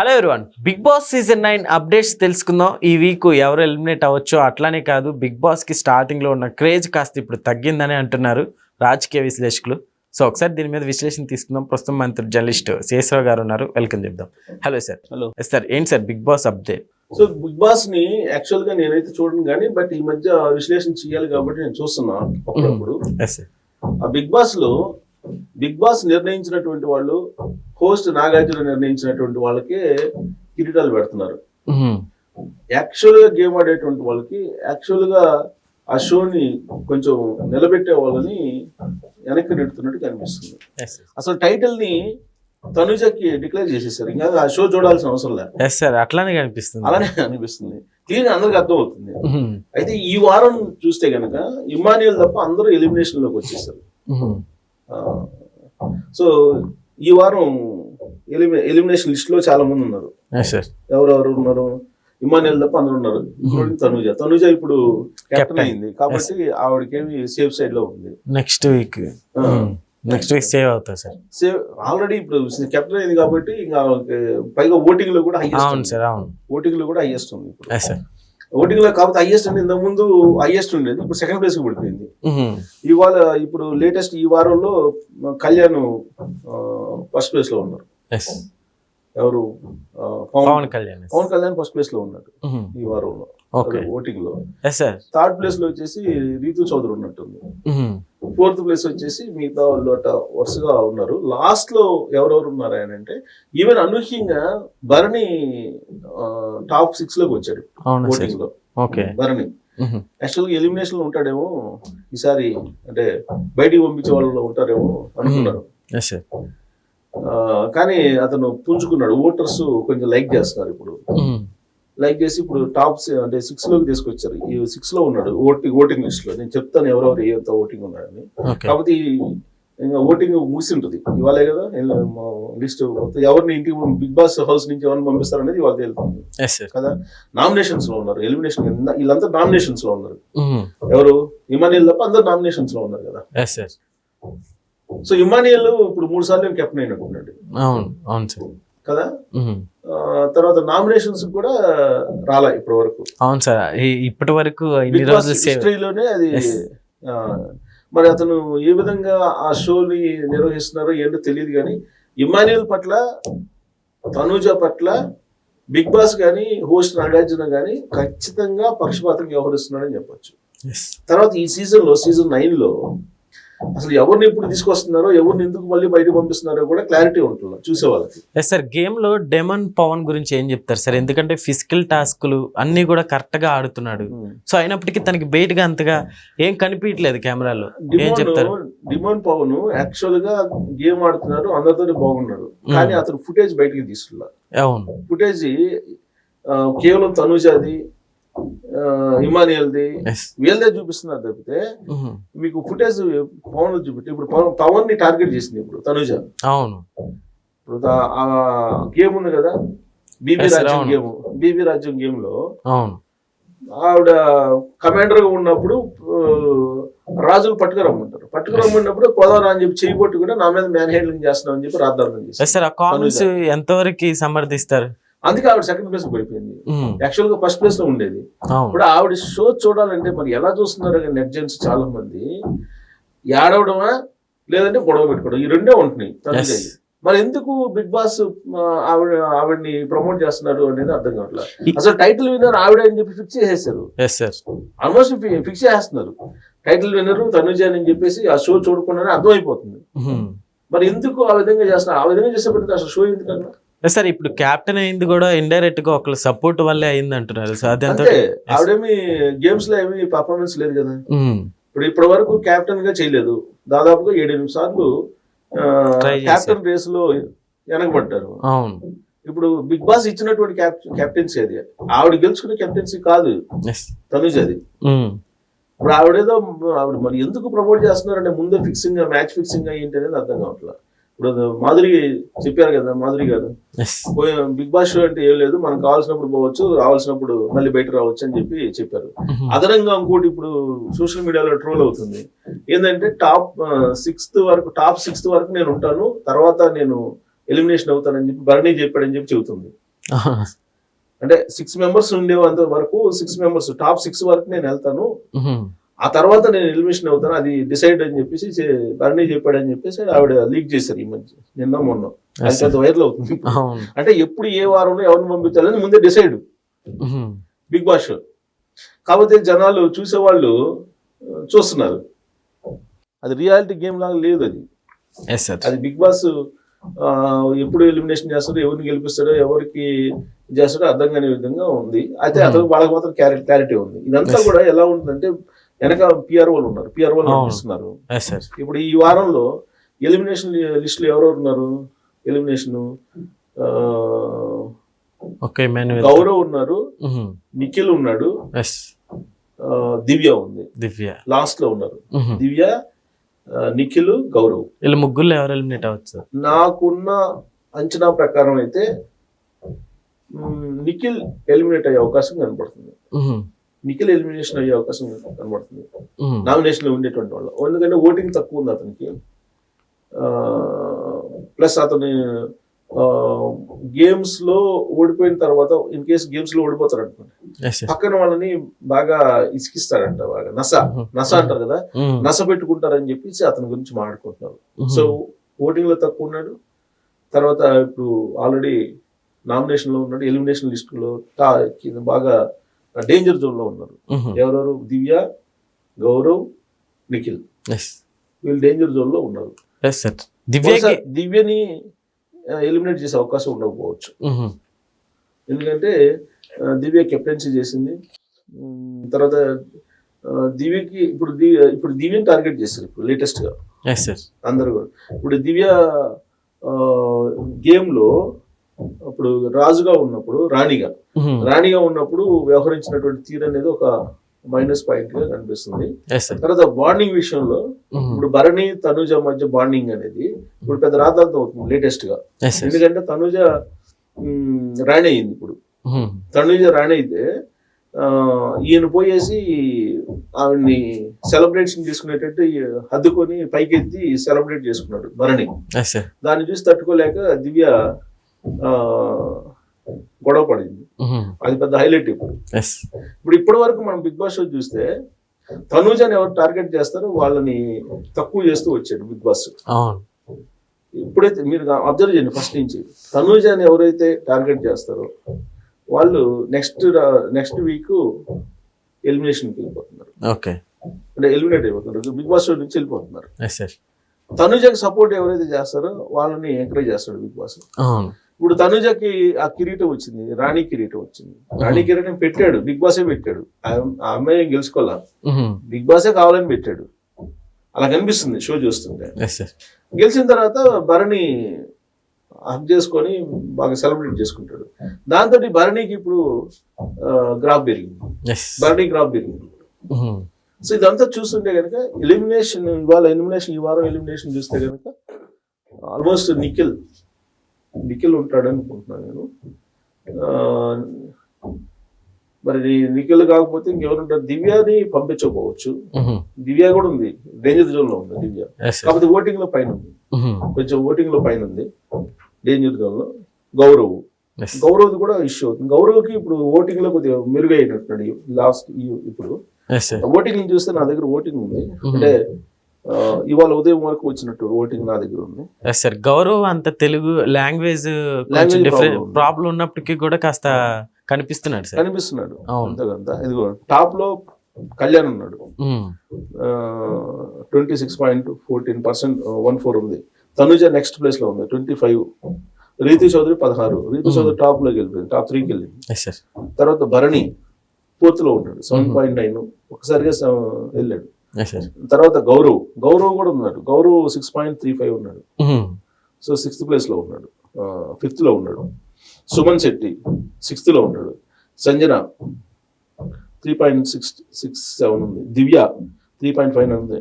Hello everyone. Bigg Boss season nine updates తెలుసుకుందాం. ఈ week ఎవరు ఎలిమినేట్ అవ్వచ్చో అట్లానే కాదు బిగ్ బాస్కి స్టార్టింగ్లో ఉన్న క్రేజ్ కాస్త ఇప్పుడు తగ్గిందని అంటున్నారు రాజకీయ విశ్లేషకులు. సో ఒకసారి దీని మీద విశ్లేషణ తీసుకుందాం. ప్రస్తుతం మంత్రి జర్నలిస్ట్ శేషరావు గారు ఉన్నారు. వెల్కమ్ చెప్దాం. Hello sir hello yes sir ఏంటి sir Bigg Boss update so Bigg బాస్ని యాక్చువల్గా నేనైతే చూడను కానీ బట్ ఈ మధ్య విశ్లేషణ చేయాలి కాబట్టి నేను చూస్తున్నా సార్ ఆ బిగ్ బాస్లో బిగ్ బాస్ నిర్ణయించినటువంటి వాళ్ళు హోస్ట్ నాగార్జున నిర్ణయించినటువంటి వాళ్ళకే కిరీటాలు పెడుతున్నారు. యాక్చువల్గా గేమ్ ఆడేటువంటి వాళ్ళకి యాక్చువల్గా ఆ షోని కొంచెం నిలబెట్టే వాళ్ళని వెనక్కి నెడుతున్నట్టు కనిపిస్తుంది. అసలు టైటిల్ని తనుజకి డిక్లేర్ చేసేసారు. ఇంకా ఆ షో చూడాల్సిన అవసరం లేదు. సార్ అట్లానే కనిపిస్తుంది. అలానే అనిపిస్తుంది క్లియర్ అందరికి అర్థం అవుతుంది మ్మ్. అయితే ఈ వారం చూస్తే గనక ఇమానియల్ తప్ప అందరూ ఎలిమినేషన్లోకి వచ్చేసారు సో ఈ వారం ఎలిమి ఎలిమినేషన్ లిస్ట్లో చాలా మంది ఉన్నారు ఎవరెవరు ఉన్నారు? ఇమానియల్ తప్ప అందరూ ఉన్నారు. ఇంక్లూడింగ్ తనుజ. తనుజ ఇప్పుడు కెప్టెన్. అయింది. కాబట్టి ఆవిడకేమి సేఫ్ సైడ్లో ఉంది next week next week save అవుతుంది సార్ సేవ్ ఆల్రెడీ ఇప్పుడు కెప్టెన్ అయింది కాబట్టి ఇంకా పైగా ఓటింగ్లో కూడా అవును హైయెస్ట్ సార్ అవును. ఓటింగ్లో కూడా హైయెస్ట్ ఉంది ఇప్పుడు. సార్ ఓటింగ్లో కాకపోతే హైయెస్ట్ అంటే ఇంతకు ముందు హైయెస్ట్ ఉండేది ఇప్పుడు సెకండ్ ప్లేస్కి పడిపోయింది. ఇవాళ ఇప్పుడు లేటెస్ట్ ఈ వారంలో కళ్యాణ్ ఫస్ట్ ప్లేస్లో ఉన్నారు. ఎవరు? పవన్. కళ్యాణ్ పవన్ కళ్యాణ్ ఫస్ట్ ప్లేస్లో ఉన్నారు. ఈ వారంలో. ఓటింగ్లో థర్డ్ ప్లేస్లో వచ్చేసి రీతు చౌదరి ఉన్నట్టుంది. ఫోర్త్ ప్లేస్ వచ్చేసి మిగతా వాళ్ళు అట్ట వరుసగా ఉన్నారు. లాస్ట్లో ఎవరెవరు ఉన్నారు ఆయన అంటే ఈవెన్ అనూహ్యంగా భరణి టాప్ సిక్స్లోకి వచ్చాడు ఓటింగ్లో ఓకే. భరణి. యాక్చువల్గా ఎలిమినేషన్లో ఉంటాడేమో ఈసారి అంటే బయటికి పంపించే వాళ్ళు ఉంటారేమో అనుకున్నారు. కానీ అతను పుంజుకున్నాడు. ఓటర్స్ కొంచెం లైక్ చేస్తున్నారు ఇప్పుడు. లైక్ చేసి ఇప్పుడు టాప్ అంటే సిక్స్లోకి తీసుకొచ్చారు. ఈ సిక్స్లో ఉన్నాడు ఓటింగ్ ఓటింగ్ లిస్ట్లో. నేను చెప్తాను ఎవరెవరు ఎంత ఓటింగ్ ఉన్నాడని. కాకపోతే ఈ ఇంకా ఓటింగ్ ఉంటుంది. ఇవాళే కదా లిస్ట్ ఎవరిని ఇంటికి బిగ్ బాస్ హౌస్ నుంచి ఎవరిని పంపిస్తారు అనేది ఇవాళ సార్ కదా? నామినేషన్స్లో ఉన్నారు. ఎలిమినేషన్ వీళ్ళంతా నామినేషన్స్లో ఉన్నారు. ఎవరు? ఇమానియల్ తప్ప అందరు నామినేషన్స్లో ఉన్నారు కదా? సో ఇమానియల్ ఇప్పుడు మూడు సార్లు కెప్టెన్ అవును సార్. కదా? తర్వాత నామినేషన్స్ కూడా రాలా ఇప్పటి వరకు అవును సార్ ఇప్పటి వరకు హిస్టరీలోనే అది మరి అతను ఏ విధంగా ఆ షోని నిర్వహిస్తున్నారో ఏంటో తెలియదు కానీ ఇమాన్యుయల్ పట్ల తనూజ పట్ల బిగ్ బాస్ కానీ హోస్ట్ నాగార్జున కానీ ఖచ్చితంగా పక్షపాతంగా వ్యవహరిస్తున్నాడని చెప్పొచ్చు. తర్వాత ఈ సీజన్లో సీజన్ నైన్లో అసలు ఎవరిని ఎప్పుడు తీసుకొస్తున్నారో ఎవరిని ఎందుకు మళ్ళీ బయట పంపిస్తున్నారో కూడా క్లారిటీ ఉంటుంది? చూసే వాళ్ళకి ఎస్ సార్ గేమ్లో డెమన్ పవన్ గురించి ఏం చెప్తారు సార్ ఎందుకంటే ఫిజికల్ టాస్క్లు అన్ని కూడా కరెక్ట్గా ఆడుతున్నాడు. సో అయినప్పటికీ తనకి బయట గా అంతగా ఏం కనిపించట్లేదు కెమెరాలో ఏం చెప్తారు? డిమోన్ పవన్ యాక్చువల్గా గేమ్ ఆడుతున్నాడు అందరితో బాగున్నాడు. కానీ అతను ఫుటేజ్ బయటికి తీసుకున్నా అవును. ఫుటేజ్ కేవలం తనుజాది ఇమానియల్ది ఎస్ వీళ్ళదే చూపిస్తున్నారు తప్పితే మీకు ఫుటేజ్ పవన్ చూపెట్టి ఇప్పుడు పవన్ పవన్ని టార్గెట్ చేసింది ఇప్పుడు తనుజ. అవును. ఇప్పుడు గేమ్ ఉంది కదా? బీబీ రాజ్యం. గేమ్. బీబీ రాజ్యం గేమ్లో అవును. ఆవిడ కమాండర్గా ఉన్నప్పుడు రాజులు పట్టుకురమ్మంటారు. పట్టుకురమ్మన్నప్పుడు పోదారా అని చెప్పి చేయి పట్టు కూడా నా మీద మ్యాన్ హ్యాండ్లింగ్ చేస్తున్నాం అని చెప్పి ఎస్ సార్ ఆ కామెంట్స్ ఎంతవరకు సమర్థిస్తారు అందుకే ఆవిడ సెకండ్ ప్లేస్ పడిపోయింది. యాక్చువల్గా ఫస్ట్ ప్లేస్లో ఉండేది. ఇప్పుడు ఆవిడ షో చూడాలంటే మరి ఎలా చూస్తున్నారు నెట్ జెంట్స్ చాలా మంది ఏడవడమా లేదంటే గొడవ పెట్టుకోవడం. ఈ రెండే ఉంటున్నాయి. మరి ఎందుకు బిగ్ బాస్ ఆవిడ ఆవిడని ప్రమోట్ చేస్తున్నారు అనేది అర్థం కావట్లేదు అసలు టైటిల్ విన్నర్ ఆవిడ అని చెప్పి ఫిక్స్ చేసేసారు. ఆల్మోస్ట్ ఫిక్స్ చేస్తున్నారు. టైటిల్ విన్నర్ తనుజ అని చెప్పేసి ఆ షో చూడకుండానే అర్థమైపోతుంది. మరి ఎందుకు ఆ విధంగా చేస్తున్నారు? ఆ విధంగా చేసేప్పటికీ అసలు షో ఎందుకన్నా? సార్ ఇప్పుడు కెప్టెన్ అయింది కూడా ఇండైరెక్ట్గా ఒకళ్ళ సపోర్ట్ వల్లే అయింది అంటున్నారు సో అది ఎంత అంతే. ఆవిడేమి గేమ్స్లో ఏమి పర్ఫార్మెన్స్ లేదు కదా. ఇప్పుడు ఇప్పటి వరకు కెప్టెన్గా చేయలేదు. దాదాపుగా ఏడెనిమిది సార్లు. కెప్టెన్ రేస్లో వెనకబడ్డారు అవును. ఇప్పుడు బిగ్ బాస్ ఇచ్చినటువంటి కెప్టెన్సీ అది. ఆవిడ గెలుచుకునే కెప్టెన్సీ కాదు. తనుజ్ అది. ఇప్పుడు ఆవిడేదో ఆవిడ మరి ఎందుకు ప్రమోట్ చేస్తున్నారంటే ముందే ఫిక్సింగ్ మ్యాచ్ ఫిక్సింగ్ ఏంటి అనేది అర్థం కావట్లేదు ఇప్పుడు అది మాధురి చెప్పారు కదా మాధురి గారు. బిగ్ బాస్ షో అంటే ఏం లేదు మనకు కావాల్సినప్పుడు పోవచ్చు రావాల్సినప్పుడు మళ్ళీ బయట రావచ్చు అని చెప్పి చెప్పారు. అదనంగా ఇంకోటి ఇప్పుడు సోషల్ మీడియాలో ట్రోల్ అవుతుంది. ఏంటంటే టాప్ సిక్స్త్ వరకు టాప్ సిక్స్త్ వరకు నేను ఉంటాను తర్వాత నేను ఎలిమినేషన్ అవుతానని చెప్పి భరణి చెప్పాడని చెప్పి చెబుతుంది. అంటే సిక్స్ మెంబర్స్ ఉండేంత వరకు సిక్స్ మెంబర్స్ టాప్ సిక్స్ వరకు నేను వెళ్తాను. ఆ తర్వాత నేను ఎలిమినేషన్ అవుతాను అది డిసైడ్ అని చెప్పేసి భరణి చెప్పాడని చెప్పేసి ఆవిడ లీక్ చేశారు ఈ మధ్య నిన్న మొన్న. Yes, sir. పెద్ద వైరల్ అవుతుంది అంటే ఎప్పుడు ఏ వారంలో ఎవరిని పంపించాలని ముందే డిసైడ్. ఉహుం. Bigg Boss show. కాకపోతే జనాలు చూసేవాళ్ళు చూస్తున్నారు. అది రియాలిటీ గేమ్ లాగా లేదు అది. అది బిగ్ బాస్ ఎప్పుడు ఎలిమినేషన్ చేస్తాడో ఎవరిని గెలిపిస్తాడో ఎవరికి చేస్తాడో అర్థం కాని విధంగా ఉంది. అయితే Hmm. అతను వాళ్ళకి మాత్రం క్లారిటీ క్లారిటీ ఉంది. ఇదంతా. కూడా ఎలా ఉంటుందంటే వెనక పిఆర్ వాళ్ళు ఉన్నారు. పిఆర్ వాళ్ళు అవును. నడిపిస్తున్నారు. ఎస్ సార్ ఇప్పుడు ఈ వారంలో ఎలిమినేషన్ లిస్ట్లో ఎవరెవరు ఉన్నారు ఎలిమినేషన్ గౌరవ్ ఉన్నారు నిఖిల్ ఉన్నాడు దివ్య ఉంది. దివ్య. లాస్ట్లో ఉన్నారు. దివ్య నిఖిల్ గౌరవ్. వీళ్ళు ముగ్గురు ఎవరు ఎలిమినేట్ అవ్వచ్చు? సార్ నాకున్న అంచనా ప్రకారం అయితే నిఖిల్ ఎలిమినేట్ అయ్యే అవకాశం కనబడుతుంది ఉహుం. నిఖిల్ ఎలిమినేషన్ అయ్యే అవకాశం కనబడుతుంది. నామినేషన్లో ఉండేటువంటి వాళ్ళు. ఎందుకంటే ఓటింగ్ తక్కువ ఉంది అతనికి. ప్లస్ అతని గేమ్స్లో ఓడిపోయిన తర్వాత ఇన్ కేస్ గేమ్స్లో ఓడిపోతారు అనుకోండి పక్కన వాళ్ళని బాగా ఇసికిస్తారంట బాగా. నస. నస అంటారు కదా. నస పెట్టుకుంటారని చెప్పేసి అతని గురించి మాట్లాడుకుంటున్నారు. సో ఓటింగ్లో తక్కువ ఉన్నాడు. తర్వాత ఇప్పుడు ఆల్రెడీ నామినేషన్లో ఉన్నాడు. ఎలిమినేషన్ లిస్ట్లో బాగా డేంజర్ జోన్లో ఉన్నారు. ఎవరెవరు? దివ్య గౌరవ్ నిఖిల్. వీళ్ళు డేంజర్ జోన్లో ఉన్నారు. బహుశా దివ్యని ఎలిమినేట్ చేసే అవకాశం ఉండకపోవచ్చు. ఎందుకంటే దివ్య కెప్టెన్సీ చేసింది. తర్వాత దివ్యకి ఇప్పుడు దివ్య ఇప్పుడు దివ్యని టార్గెట్ చేస్తారు ఇప్పుడు లేటెస్ట్గా. ఎస్ సార్ అందరూ కూడా. ఇప్పుడు దివ్య గేమ్లో అప్పుడు రాజుగా ఉన్నప్పుడు రాణిగా. రాణిగా ఉన్నప్పుడు వ్యవహరించినటువంటి తీరు అనేది ఒక మైనస్ పాయింట్గా కనిపిస్తుంది. తర్వాత బాండింగ్ విషయంలో. ఇప్పుడు భరణి తనుజ మధ్య బాండింగ్ అనేది ఇప్పుడు పెద్ద రాద్ధాంతం అవుతుంది లేటెస్ట్గా. ఎందుకంటే తనుజ రాణి అయింది ఇప్పుడు. తనుజ రాణి అయితే ఈయన పోయేసి ఆవిడ్ని సెలబ్రేషన్ చేసుకునేటట్టు ఈ హద్దుకొని పైకెత్తి సెలబ్రేట్ చేసుకున్నాడు భరణి. దాన్ని చూసి తట్టుకోలేక దివ్య గొడవ పడింది. అది పెద్ద హైలైట్ ఇప్పుడు. ఇప్పుడు ఇప్పటి వరకు మనం బిగ్ బాస్ షో చూస్తే తనూజని ఎవరు టార్గెట్ చేస్తారో వాళ్ళని తక్కువ చేస్తూ వచ్చాడు బిగ్ బాస్. ఇప్పుడైతే మీరు అబ్జర్వ్ చేయండి ఫస్ట్ నుంచి. తనూజని ఎవరైతే టార్గెట్ చేస్తారో వాళ్ళు నెక్స్ట్ నెక్స్ట్ వీక్ ఎలిమినేషన్కి వెళ్ళిపోతున్నారు. ఓకే. అంటే ఎలిమినేట్ అయిపోతున్నారు. బిగ్ బాస్ షో నుంచి వెళ్ళిపోతున్నారు. తనుజకి సపోర్ట్ ఎవరైతే చేస్తారో వాళ్ళని ఎంకరేజ్ చేస్తాడు బిగ్ బాస్. ఇప్పుడు తనుజకి ఆ కిరీటం వచ్చింది రాణి కిరీటం వచ్చింది. రాణి కిరీటం పెట్టాడు బిగ్ బాసే పెట్టాడు. ఆ ఆ అమ్మాయి గెలుచుకోవాలా? ఉహుం. బిగ్ బాసే కావాలని పెట్టాడు. అలా కనిపిస్తుంది షో చూస్తుంటే. గెలిచిన తర్వాత భరణి హక్ చేసుకొని బాగా సెలబ్రేట్ చేసుకుంటాడు. దాంతో భరణికి ఇప్పుడు గ్రాఫ్ పెరిగింది. భరణి గ్రాఫ్ పెరిగింది. సో ఇదంతా చూస్తుంటే కనుక ఎలిమినేషన్ ఇవాళ ఎలిమినేషన్ ఈ వారం ఎలిమినేషన్ చూస్తే కనుక ఆల్మోస్ట్ నిఖిల్ నిఖిల్ ఉంటాడు అనుకుంటున్నాను నేను మరి నిఖిల్ కాకపోతే ఇంకెవరు ఉంటారు? దివ్యని పంపించకపోవచ్చు. దివ్య కూడా ఉంది. డేంజర్ జోన్లో ఉంది దివ్య. కాకపోతే ఓటింగ్లో పైన ఉంది. కొంచెం ఓటింగ్లో పైన ఉంది. డేంజర్ జోన్లో గౌరవ్ గౌరవ్ కూడా ఇష్యూ అవుతుంది. గౌరవ్కి ఇప్పుడు ఓటింగ్లో కొద్దిగా మెరుగైనట్టున్నాడు లాస్ట్ ఇప్పుడు. ఓటింగ్ చూస్తే నా దగ్గర ఓటింగ్ ఉంది. అంటే ఇవాళ ఉదయం వరకు వచ్చినట్టు ఓటింగ్ నా దగ్గర ఉంది. సార్ గౌరవ్ అంత తెలుగు లాంగ్వేజ్. ప్రాబ్లం ఉన్నప్పటికీ కూడా కాస్త కనిపిస్తున్నాడు సార్. కనిపిస్తున్నాడు. అంతకంత ఇదిగో టాప్లో కళ్యాణ్ ఉన్నాడు. Twenty six point fourteen percent one four ఉంది. తనుజ నెక్స్ట్ ప్లేస్లో ఉంది ట్వంటీ ఫైవ్ రీతి చౌదరి పదహారు. రీతి చౌదరి టాప్లోకి వెళ్ళిపోయింది టాప్ త్రీకి వెళ్ళింది. తర్వాత భరణి ఫోర్త్లో ఉన్నాడు సెవెన్ పాయింట్ నైన్ ఒకసారిగా వెళ్ళాడు. తర్వాత గౌరవ్. గౌరవ్ కూడా ఉన్నాడు. Gaurav six point three five ఉన్నాడు. సో సిక్స్త్ ప్లేస్లో ఉన్నాడు. ఫిఫ్త్లో ఉన్నాడు. సుమన్ శెట్టి సిక్స్త్లో ఉన్నాడు. Sanjana three point six six seven ఉంది. దివ్య త్రీ పాయింట్ ఫైవ్ ఉంది.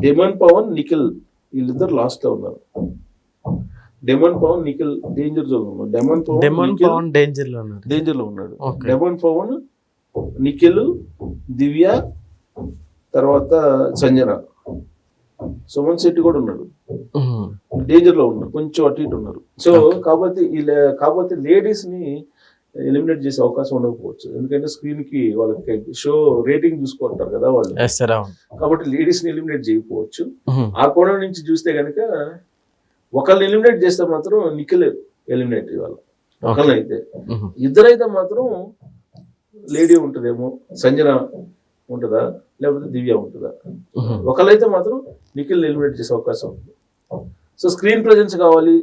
డెమన్ పవన్ నిఖిల్ వీళ్ళిద్దరు లాస్ట్లో ఉన్నారు. Demon Pawan Nikhil danger zone Demon Pawan Demon Pawan డేంజర్లో ఉన్నారు. డేంజర్లో ఉన్నాడు. డెమన్ పవన్ నిఖిల్ దివ్య తర్వాత సంజన. సుమన్ శెట్టి కూడా ఉన్నాడు. డేంజర్లో ఉన్నారు. కొంచెం అటు ఇటు ఉన్నారు. సో కాబట్టి కాకపోతే లేడీస్ని ఎలిమినేట్ చేసే అవకాశం ఉండకపోవచ్చు. ఎందుకంటే స్క్రీన్కి వాళ్ళకి షో రేటింగ్ చూసుకుంటారు కదా వాళ్ళు. కాబట్టి లేడీస్ని ఎలిమినేట్ చేయకపోవచ్చు. ఆ కోణం నుంచి చూస్తే కనుక ఒకళ్ళని ఎలిమినేట్ చేస్తే మాత్రం నిఖిల్ ఎలిమినేట్ ఇవాళ. మ్మ్. ఇద్దరైతే మాత్రం లేడీ ఉంటుందేమో. సంజన ఉంటుందా? లేకపోతే దివ్య ఉంటుందా. ఒకళ్ళైతే మాత్రం నిఖిల్ ఎలిమినేట్ చేసే అవకాశం ఉంది. సో స్క్రీన్ ప్రజెన్స్ కావాలి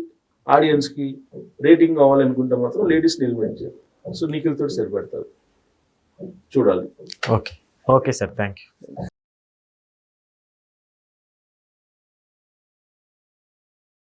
ఆడియన్స్కి రేటింగ్ కావాలి అనుకుంటే మాత్రం లేడీస్ ఎలిమినేట్ చేయాలి. సో నిఖిల్ తోటి సరిపెడతారు చూడాలి. Okay okay sir thank you